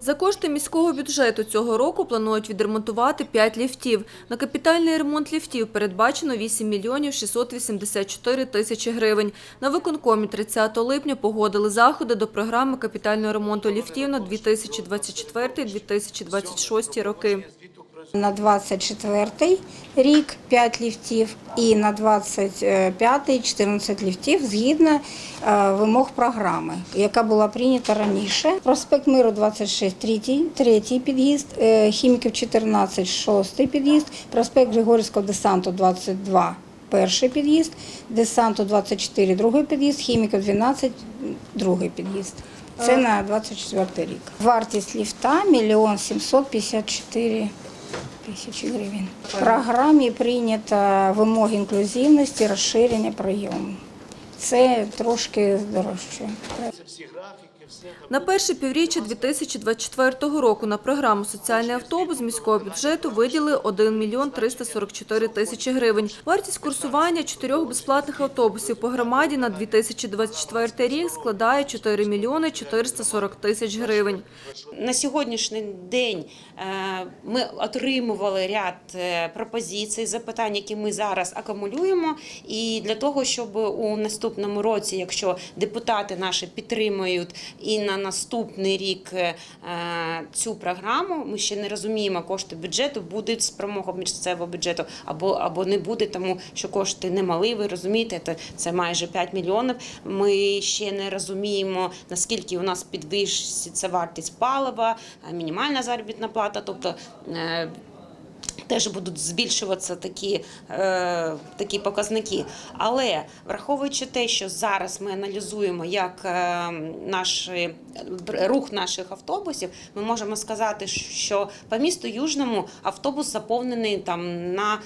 За кошти міського бюджету цього року планують відремонтувати 5 ліфтів. На капітальний ремонт ліфтів передбачено 8 мільйонів 684 тисячі гривень. На виконкомі 30 липня погодили заходи до програми капітального ремонту ліфтів на 2024-2026 роки. На 24 рік 5 ліфтів і на 25-й 14 ліфтів згідно е, вимог програми, яка була прийнята раніше. Проспект Миру 26 третій, третій під'їзд, е, Хіміків 14 шостий під'їзд, проспект Григорівського десанту 22 перший під'їзд, десанту 24 другий під'їзд, Хіміків 12 другий під'їзд. Це на 24 рік. Вартість ліфта – мільйон 754 тисячі гривень. В програмі прийнято вимоги інклюзивності, розширення прийому. Це трошки дорожче. На перше півріччя 2024 року на програму «Соціальний автобус» з міського бюджету виділили 1 мільйон 344 тисячі гривень. Вартість курсування чотирьох безплатних автобусів по громаді на 2024 рік складає 4 мільйони 440 тисяч гривень. На сьогоднішній день е, ми отримували ряд е, пропозицій, запитань, які ми зараз акумулюємо. І для того, щоб у наступному році, якщо депутати наші підтримують і на наступний рік е, цю програму, ми ще не розуміємо, кошти бюджету будуть спромога місцевого бюджету або, або не буде, тому що кошти немалі, ви розумієте, це, це майже 5 мільйонів. Ми ще не розуміємо, наскільки у нас підвищиться вартість палива, е, мінімальна заробітна плата, тобто. Теж будуть збільшуватися такі, е, такі показники. Але враховуючи те, що зараз ми аналізуємо, як е, наш рух наших автобусів, ми можемо сказати, що по місту Южному автобус заповнений там на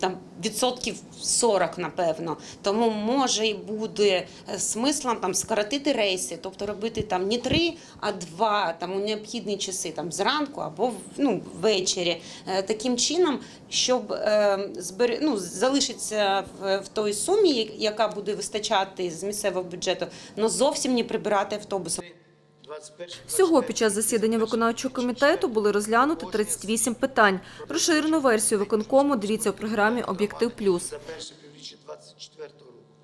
там відсотків 40, напевно. Тому може і буде е, смислом там скоротити рейси, тобто робити там не три, а два там у необхідні часи, там зранку або ну, ввечері. Е, Таким чином, щоб е, збер... ну, залишиться в, в той сумі, яка буде вистачати з місцевого бюджету, але зовсім не прибирати автобуси. Всього під час засідання виконавчого комітету були розглянути 38 питань. Розширену версію виконкому дивіться у програмі «Об'єктив плюс».